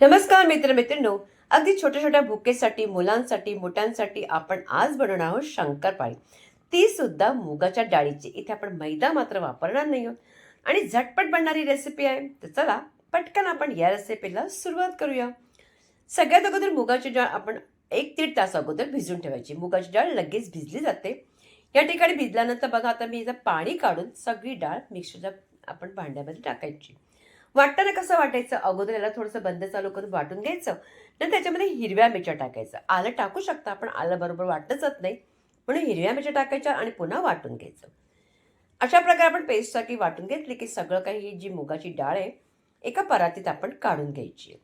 नमस्कार मित्र मित्रांनो अगदी छोट्या छोट्या भुकेसाठी मुलांसाठी मोठ्यांसाठी आपण आज बनवणार आहोत शंकरपाळी. ती सुद्धा मुगाच्या डाळीची. इथे आपण मैदा मात्र वापरणार नाही आहोत. आणि झटपट बनणारी रेसिपी आहे. तर चला पटकन आपण या रेसिपीला सुरुवात करूया. सगळ्यात अगोदर मुगाची डाळ आपण एक दीड तास अगोदर भिजून ठेवायची. मुगाची डाळ लगेच भिजली जाते. या ठिकाणी भिजल्यानंतर बघा आता मी इथं पाणी काढून सगळी डाळ मिक्सरच्या आपण भांड्यामध्ये टाकायची. वाटताना कसं वाटायचं? अगोदर याला थोडंसं बंद चालू करून वाटून घ्यायचं. नंतर त्याच्यामध्ये हिरव्या मिरच्या टाकायचं. आलं टाकू शकता पण आलं बरोबर वाटत जात नाही. म्हणून हिरव्या मिरच्या टाकायच्या आणि पुन्हा वाटून घ्यायचं. अशा प्रकारे आपण पेस्टसाठी वाटून घेतली की सगळं काही ही जी मुगाची डाळ आहे एका परातीत आपण काढून घ्यायची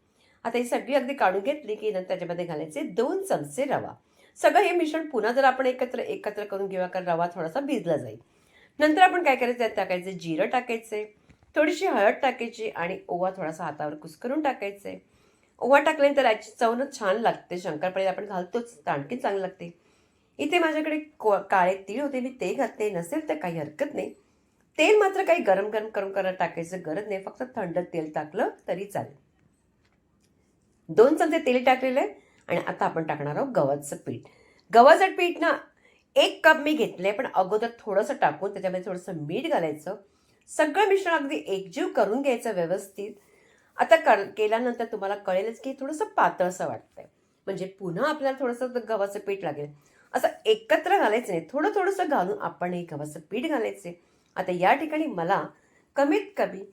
आता ही सगळी अगदी काढून घेतली की नंतर त्याच्यामध्ये घालायचे दोन चमचे रवा. सगळं हे मिश्रण पुन्हा जर आपण एकत्र एकत्र करून घेऊया कारण रवा थोडासा भिजला जाईल. नंतर आपण काय करायचं? त्यात टाकायचं जिरं आहे थोडीशी हळद टाकायची आणि ओवा थोडासा हातावर कुस्करून टाकायचे. ओवा टाकल्यानंतर याची चवनच छान लागते. शंकरपाळी आपण घालतोच. तर आणखी चांगली लागते. इथे माझ्याकडे को काळे तीळ होते. मी ते घातले. नसेल तर काही हरकत नाही. तेल मात्र काही गरम गरम करून करायला टाकायचं गरज नाही. फक्त थंड तेल टाकलं तरी चालेल. दोन चमचे तेल टाकलेलं आहे आणि आता आपण टाकणार आहोत गव्हाचं पीठ. गव्हाचं पीठ ना एक कप मी घेतलंय पण अगोदर थोडंसं टाकून त्याच्यामध्ये थोडंसं मीठ घालायचं. सगळं मिश्रण अगदी एकजीव करून घ्यायचं व्यवस्थित. आता कर केल्यानंतर तुम्हाला कळेलच की थोडंसं पातळसं वाटतंय. म्हणजे पुन्हा आपल्याला थोडंसं गव्हाचं पीठ लागेल. असं एकत्र घालायचं नाही. थोडं थोडंसं घालून आपण हे गव्हाचं पीठ घालायचे. आता या ठिकाणी मला कमीत कमी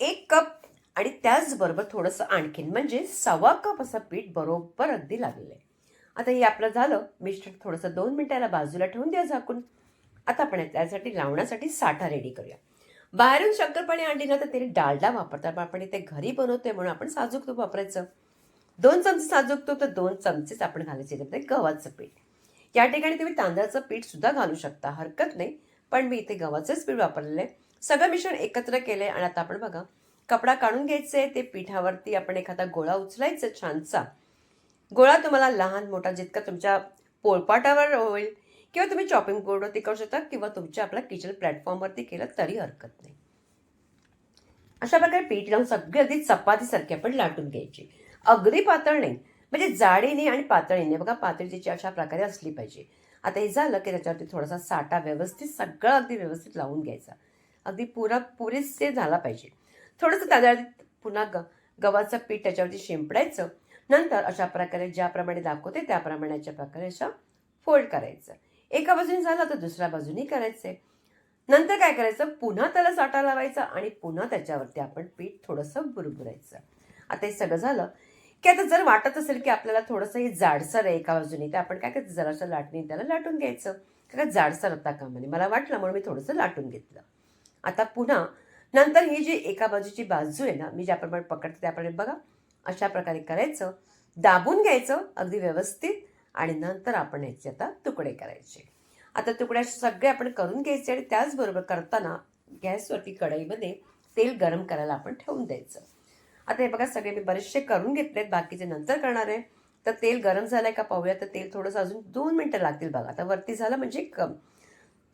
एक कप आणि त्याचबरोबर थोडंसं आणखीन म्हणजे सव्वा कप असं पीठ बरोबर अगदी लागलेलं आहे. आता हे आपलं झालं. मिश्रण थोडंसं दोन मिनिटाला बाजूला ठेवून द्या झाकून. आता आपण त्यासाठी लावण्यासाठी साठा रेडी करूया. बाहेरून शंकरपाणी आणली ना तर त्याने डालडा वापरतात पण आपण इथे घरी बनवतोय म्हणून आपण साजूक तूप वापरायचं. दोन चमचे साजूक तूप तर दोन चमचेच आपण घालायचे त्यामध्ये गव्हाचं पीठ. या ठिकाणी तुम्ही तांदळाचं पीठ सुद्धा घालू शकता हरकत नाही पण मी इथे गव्हाचंच पीठ वापरलेलं आहे. सगळं मिश्रण एकत्र केलं आहे आणि आता आपण बघा कपडा काढून घ्यायचे ते पिठावरती आपण एखादा गोळा उचलायचा छानसा. गोळा तुम्हाला लहान मोठा जितका तुमच्या पोळपाटावर होईल किंवा तुम्ही चॉपिंग बोर्डवरती करू शकता किंवा तुमच्या आपल्या किचन प्लॅटफॉर्मवरती केलं तरी हरकत नाही. अशा प्रकारे पीठ लावून सगळी अगदी चपातीसारखी आपण लाटून घ्यायची. अगदी पातळ नाही म्हणजे जाडीने आणि पातळीने. बघा पातळी तिची अशा प्रकारे असली पाहिजे. आता हे झालं की त्याच्यावरती थोडासा साठा व्यवस्थित सगळं अगदी व्यवस्थित लावून घ्यायचा. अगदी पुरा पुरेसे झाला पाहिजे. थोडंसं त्याच्यावरती पुन्हा ग गव्हाचं पीठ त्याच्यावरती शिंपडायचं. नंतर अशा प्रकारे ज्याप्रमाणे दाखवते त्याप्रमाणे अशा प्रकारे अशा फोल्ड करायचं. एका बाजूने झालं तर दुसऱ्या बाजूने करायचंय. नंतर काय करायचं? पुन्हा त्याला साठा लावायचा आणि पुन्हा त्याच्यावरती आपण पीठ थोडंसं बुरबुरायचं. आता हे सगळं झालं की आता जर वाटत असेल की आपल्याला थोडंसं हे जाडसर आहे एका बाजूने तर आपण काय करायचं? जरासं लाटणी त्याला लाटून घ्यायचं. का जाडसर होता कामाने? मला वाटलं म्हणून मी थोडंसं लाटून घेतलं. आता पुन्हा नंतर ही जी एका बाजूची बाजू आहे ना मी ज्याप्रमाणे पकडते त्याप्रमाणे बघा अशा प्रकारे करायचं. दाबून घ्यायचं अगदी व्यवस्थित. आणि नंतर आपण याचे आता तुकडे करायचे. आता तुकडे सगळे आपण करून घ्यायचे आणि त्याचबरोबर करताना गॅसवरती कढईमध्ये तेल गरम करायला आपण ठेवून द्यायचं. आता हे बघा सगळे मी बरेचसे करून घेतलेत बाकीचे नंतर करणार आहे तर तेल गरम झालं आहे का पाहूया. तर तेल थोडंसं अजून दोन मिनटं लागतील बघा. आता वरती झालं म्हणजे कम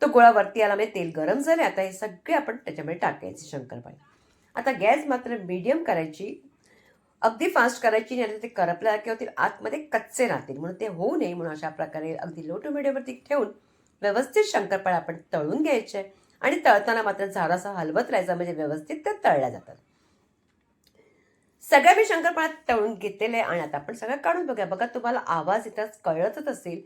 तो गोळा वरती आला म्हणजे तेल गरम झाले आता हे सगळे आपण त्याच्यामध्ये टाकायचे शंकरपाळी. आता गॅस मात्र मीडियम करायची अगदी फास्ट करायची नाही ते करपल्या किंवा ते आतमध्ये कच्चे राहतील. म्हणून ते होऊ नये म्हणून अशा प्रकारे अगदी लो टू मिडियमवरती ठेवून व्यवस्थित शंकरपाळ्या आपण तळून घ्यायचे. आणि तळताना मात्र झारासा हलवत राहायचा म्हणजे व्यवस्थित ते तळल्या जातात. सगळ्या मी शंकरपाळ्या तळून घेतलेले आणि आता आपण सगळं काढून बघूया. बघा तुम्हाला आवाज येताच कळतच असेल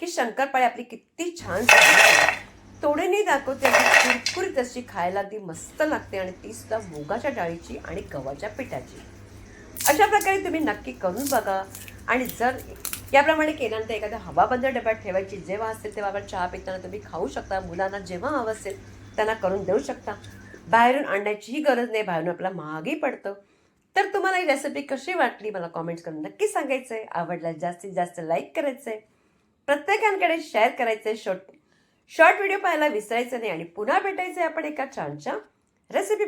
की शंकरपाळी आपली किती छान झाली तोडेने दाखवते कुरकुरीत अशी खायला अगदी मस्त लागते आणि ती सुद्धा मुगाच्या डाळीची आणि गव्हाच्या पिठाची. अशा प्रकारे तुम्ही नक्की करून बघा. आणि जर याप्रमाणे केल्यानंतर एखाद्या हवाबंद डब्यात ठेवायची जेव्हा असेल तेव्हा आपण चहा पिताना तुम्ही खाऊ शकता. मुलांना जेव्हा हवं असेल त्यांना करून देऊ शकता. बाहेरून आणण्याचीही गरज नाही. बाहेरून आपल्याला महागही पडतं. तर तुम्हाला ही रेसिपी कशी वाटली मला कॉमेंट्स करून नक्की सांगायचं आहे आवडल्यास जास्तीत जास्त लाईक करायचं आहे प्रत्येकांकडे शेअर करायचं आहे शॉर्ट शॉर्ट व्हिडिओ पाहायला विसरायचं नाही. आणि पुन्हा भेटायचं आहे आपण एका छानच्या रेसिपी